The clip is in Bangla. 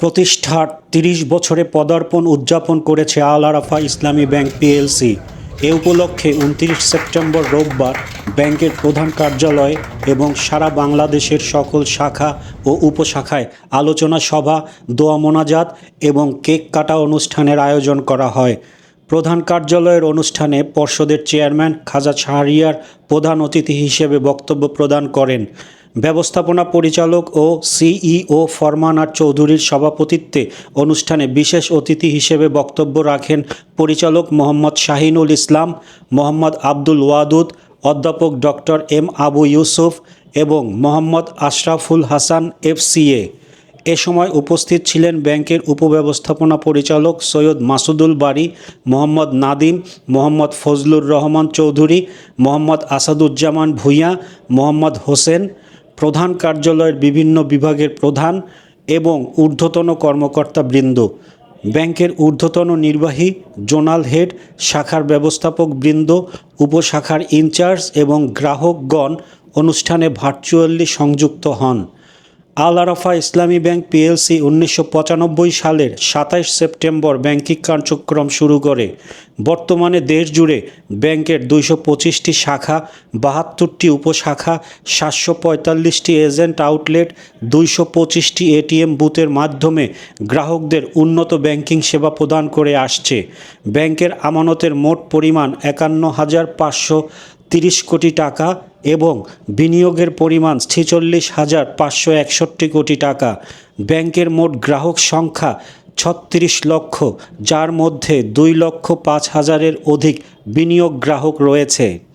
প্রতিষ্ঠার তিরিশ বছরে পদার্পণ উদযাপন করেছে আল আরাফা ইসলামী ব্যাংক পিএলসি। এ উপলক্ষে উনত্রিশ সেপ্টেম্বর রোববার ব্যাংকের প্রধান কার্যালয় এবং সারা বাংলাদেশের সকল শাখা ও উপশাখায় আলোচনা সভা, দোয়া মোনাজাত এবং কেক কাটা অনুষ্ঠানের আয়োজন করা হয়। প্রধান কার্যালয়ের অনুষ্ঠানে পর্ষদের চেয়ারম্যান খাজা শাহরিয়ার প্রধান অতিথি হিসেবে বক্তব্য প্রদান করেন। ব্যবস্থাপনা পরিচালক ও সিইও ফরমান আর চৌধুরীর সভাপতিত্বে অনুষ্ঠানে বিশেষ অতিথি হিসেবে বক্তব্য রাখেন পরিচালক মোহাম্মদ শাহিনুল ইসলাম, মোহাম্মদ আব্দুল ওয়াদুদ, অধ্যাপক ডক্টর এম আবু ইউসুফ এবং মোহাম্মদ আশরাফুল হাসান এফসিএ। এ সময় উপস্থিত ছিলেন ব্যাংকের উপব্যবস্থাপনা পরিচালক সৈয়দ মাসুদুল বাড়ি মোহাম্মদ নাদিম, মোহাম্মদ ফজলুর রহমান চৌধুরী, মোহাম্মদ আসাদুজ্জামান ভূঁইয়া, মোহাম্মদ হোসেন, প্রধান কার্যালয়ের বিভিন্ন বিভাগের প্রধান এবং ঊর্ধ্বতন কর্মকর্তাবৃন্দ ব্যাংকের ঊর্ধ্বতন নির্বাহী, জোনাল হেড, শাখার ব্যবস্থাপক বৃন্দ, উপশাখার ইনচার্জ এবং গ্রাহকগণ অনুষ্ঠানে ভার্চুয়ালি সংযুক্ত হন। আল আরাফা ইসলামী ব্যাংক পিএলসি উনিশশো পঁচানব্বই সালের সাতাইশ সেপ্টেম্বর ব্যাংকিং কার্যক্রম শুরু করে। বর্তমানে দেশ জুড়ে ব্যাংকের দুইশো পঁচিশটি শাখা, বাহাত্তরটি উপশাখা, সাতশো পঁয়তাল্লিশটি এজেন্ট আউটলেট, দুইশো পঁচিশটি এটিএম বুথের মাধ্যমে গ্রাহকদের উন্নত ব্যাংকিং সেবা প্রদান করে আসছে। ব্যাংকের আমানতের মোট পরিমাণ একান্ন হাজার পাঁচশো তিরিশ কোটি টাকা এবং বিনিয়োগের পরিমাণ ছেচল্লিশ হাজার পাঁচশো একষট্টি কোটি টাকা। ব্যাংকের মোট গ্রাহক সংখ্যা ছত্রিশ লক্ষ, যার মধ্যে দুই লক্ষ পাঁচ হাজারের অধিক বিনিয়োগ গ্রাহক রয়েছে।